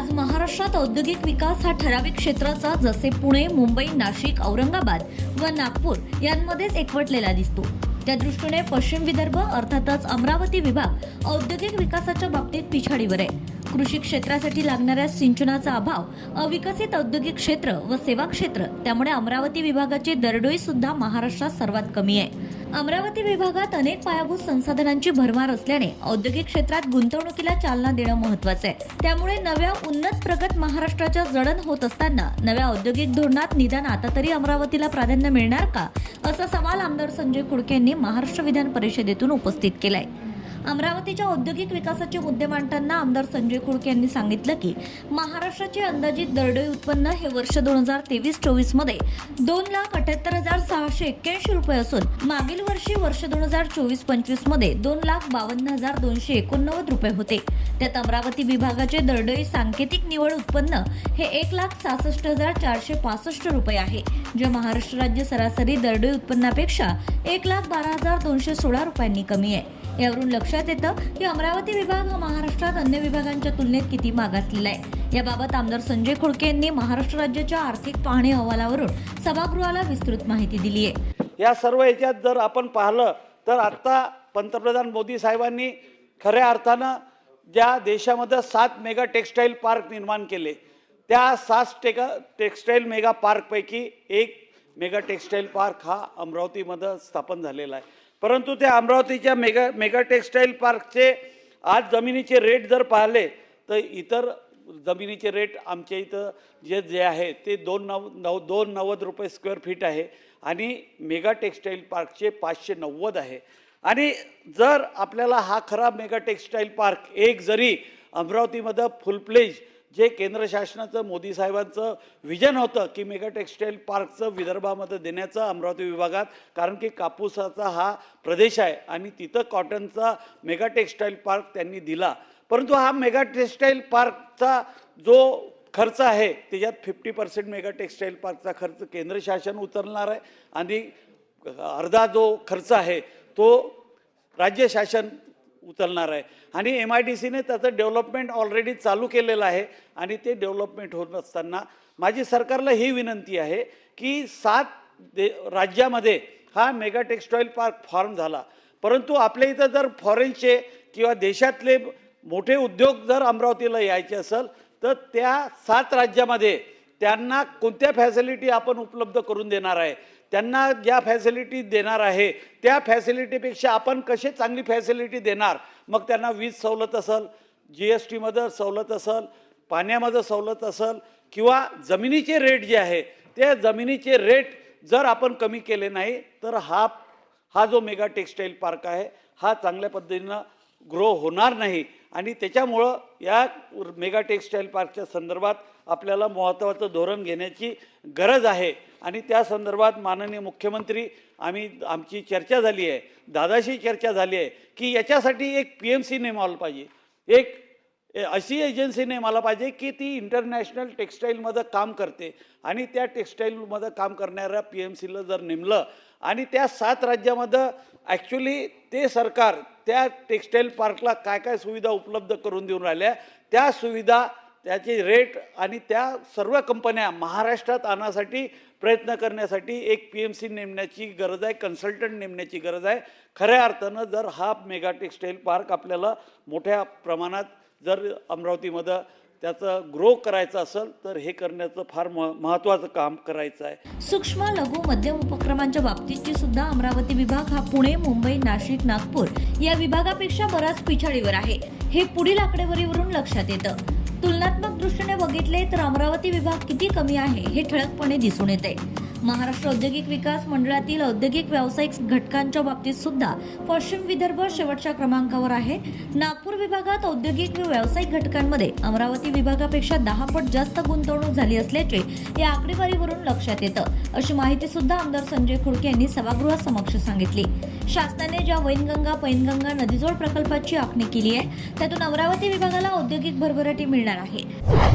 आज महाराष्ट्रात औद्योगिक विकास हा ठराविक क्षेत्राचा जसे पुणे मुंबई नाशिक औरंगाबाद व नागपूर यांमध्येच एकवटलेला दिसतो. त्या दृष्टीने पश्चिम विदर्भ अर्थातच अमरावती विभाग औद्योगिक विकासाच्या बाबतीत पिछाडीवर आहे. कृषी क्षेत्रासाठी लागणाऱ्या सिंचनाचा अभाव अविकसित औद्योगिक क्षेत्र व सेवा क्षेत्र त्यामुळे अमरावती विभागाची दरडोई सुद्धा महाराष्ट्रात सर्वात कमी आहे. अमरावती विभागात अनेक पायाभूत संसाधनांची भरमार असल्याने औद्योगिक क्षेत्रात गुंतवणुकीला चालना देणं महत्वाचं आहे. त्यामुळे नव्या उन्नत प्रगत महाराष्ट्राच्या जडण होत असताना नव्या औद्योगिक धोरणात निदान आता तरी अमरावतीला प्राधान्य मिळणार का? असा सवाल आमदार संजय कुडके यांनी महाराष्ट्र विधान परिषदेतून उपस्थित केलाय. अमरावतीच्या औद्योगिक विकासाचे मुद्दे मांडताना आमदार संजय खुडके यांनी सांगितलं की महाराष्ट्राचे अंदाजित दरडोई उत्पन्न हे वर्ष दोन हजार तेवीस चोवीसमध्ये दोन लाख अठ्याहत्तर हजार सहाशे एक्क्याऐंशी रुपये असून मागील वर्षी वर्ष दोन हजार चोवीस पंचवीसमध्ये दोन लाख बावन्न हजार दोनशे एकोणनव्वद रुपये होते. त्यात अमरावती विभागाचे दरडोई सांकेतिक निवड उत्पन्न हे एक लाख सहासष्ट हजार चारशे पासष्ट रुपये आहे जे महाराष्ट्र राज्य सरासरी दरडोई उत्पन्नापेक्षा एक लाख बारा हजार दोनशे सोळा रुपयांनी कमी आहे. यावरून लक्षात येतं की अमरावती विभाग हा महाराष्ट्रात अन्य विभागांच्या तुलनेत किती मागासलेला आहे. याबाबत आमदार संजय खोडके यांनी महाराष्ट्र राज्याच्या आर्थिक पाहणी अहवालावरून सभागृहाला विस्तृत माहिती दिली आहे. या सर्व याच्यात जर आपण पाहिलं तर आत्ता पंतप्रधान मोदी साहेबांनी खऱ्या अर्थानं ज्या देशामध्ये सात मेगा टेक्स्टाईल पार्क निर्माण केले त्या सात टेका टेक्स्टाईल मेगा पार्कपैकी एक मेगा टेक्स्टाईल पार्क हा अमरावतीमध्ये स्थापन झालेला आहे. परंतु त्या अमरावतीच्या मेगा मेगा टेक्स्टाईल पार्कचे आज जमिनीचे रेट जर पाहिले तर इतर जमिनीचे रेट आमच्या इथं जे जे आहे ते दोन नव नऊ दोन नव्वद रुपये स्क्वेअर फीट आहे आणि मेगा टेक्स्टाईल पार्कचे पाचशे नव्वद आहे. आणि जर आपल्याला हा खरा मेगा टेक्स्टाईल पार्क एक जरी अमरावतीमध्ये फुलप्लेज जे केंद्र शासनाचं मोदी साहेबांचं विजन होतं की मेगा टेक्स्टाईल पार्कचं विदर्भामध्ये देण्याचं अमरावती विभागात कारण की कापूसाचा हा प्रदेश आहे आणि तिथं कॉटनचा मेगा टेक्स्टाईल पार्क त्यांनी दिला. परंतु हा मेगा टेक्स्टाईल पार्कचा जो खर्च आहे त्याच्यात फिफ्टी पर्सेंट मेगा टेक्स्टाईल पार्कचा खर्च केंद्र शासन उचलणार आहे आणि अर्धा जो खर्च आहे तो राज्य शासन उचलणार आहे. आणि एम आय डी सीने त्याचं डेव्हलपमेंट ऑलरेडी चालू केलेलं आहे. आणि ते डेव्हलपमेंट होत असताना माझी सरकारला ही विनंती आहे की सात दे राज्यामध्ये हा मेगा टेक्स्टाईल पार्क फॉर्म झाला. परंतु आपल्या इथं जर फॉरेनचे किंवा देशातले मोठे उद्योग जर अमरावतीला यायचे असेल तर त्या सात राज्यामध्ये त्यांना कोणत्या फॅसिलिटी आपण उपलब्ध करून देणार आहे? त्यांना ज्या फॅसिलिटी देणार आहे त्या फॅसिलिटीपेक्षा आपण कसे चांगली फॅसिलिटी देणार? मग त्यांना वीज सवलत असेल जी एस टीमध्ये सवलत असेल पाण्यामध्ये सवलत असेल किंवा जमिनीचे रेट जे आहे त्या जमिनीचे रेट जर आपण कमी केले नाही तर हा हा जो मेगा टेक्स्टाईल पार्क आहे हा चांगल्या पद्धतीनं ग्रो होणार नाही. आणि त्याच्यामुळं या मेगा टेक्स्टाईल पार्कच्या संदर्भात आपल्याला महत्त्वाचं धोरण घेण्याची गरज आहे. आणि त्या संदर्भात माननीय मुख्यमंत्री आम्ही आमची चर्चा झाली आहे. दादाशी चर्चा झाली आहे की याच्यासाठी एक पी एम सी नेमावलं पाहिजे. एक अशी एजन्सी नेमाला पाहिजे की ती इंटरनॅशनल टेक्स्टाईलमध्ये काम करते. आणि त्या टेक्स्टाईलमध्ये काम करणाऱ्या पी एम सीला जर नेमलं आणि त्या सात राज्यामध्ये ॲक्च्युली ते सरकार त्या टेक्स्टाईल पार्कला काय काय सुविधा उपलब्ध करून देऊन राहिल्या त्या सुविधा त्याचे रेट आणि त्या सर्व कंपन्या महाराष्ट्रात आणण्यासाठी प्रयत्न करण्यासाठी एक पी एम सी नेमण्याची गरज आहे कन्सल्टंट नेमण्याची गरज आहे. खऱ्या अर्थानं जर हा मेगा टेक्स्टाईल पार्क आपल्याला मोठ्या प्रमाणात जर अमरावतीमध्ये त्याचं ग्रो करायचं असेल तर हे करण्याचं फार म महत्त्वाचं काम करायचं आहे. सूक्ष्म लघु मध्यम उपक्रमांच्या बाबतीतची सुद्धा अमरावती विभाग हा पुणे मुंबई नाशिक नागपूर या विभागापेक्षा बराच पिछाडीवर आहे. हे पुढील आकडेवारीवरून लक्षात येतं. तुलनात्मक दृष्टीने बघितले तर अमरावती विभाग किती कमी आहे हे ठळकपणे दिसून येते. महाराष्ट्र औद्योगिक विकास मंडळातील औद्योगिक व्यावसायिक घटकांच्या बाबतीत सुद्धा पश्चिम विदर्भ शेवटच्या क्रमांकावर आहे. नागपूर विभागात औद्योगिक व व्यावसायिक घटकांमध्ये अमरावती विभागापेक्षा दहा पट जास्त गुंतवणूक झाली असल्याचे या आकडेवारीवरून लक्षात येतं. अशी माहिती सुद्धा आमदार संजय खुडके यांनी सभागृहासमक्ष सांगितली. शासनाने ज्या वैनगंगा पैनगंगा नदीजोड प्रकल्पाची आखणी केली आहे त्यातून अमरावती विभागाला औद्योगिक भरभराटी मिळणार आहे.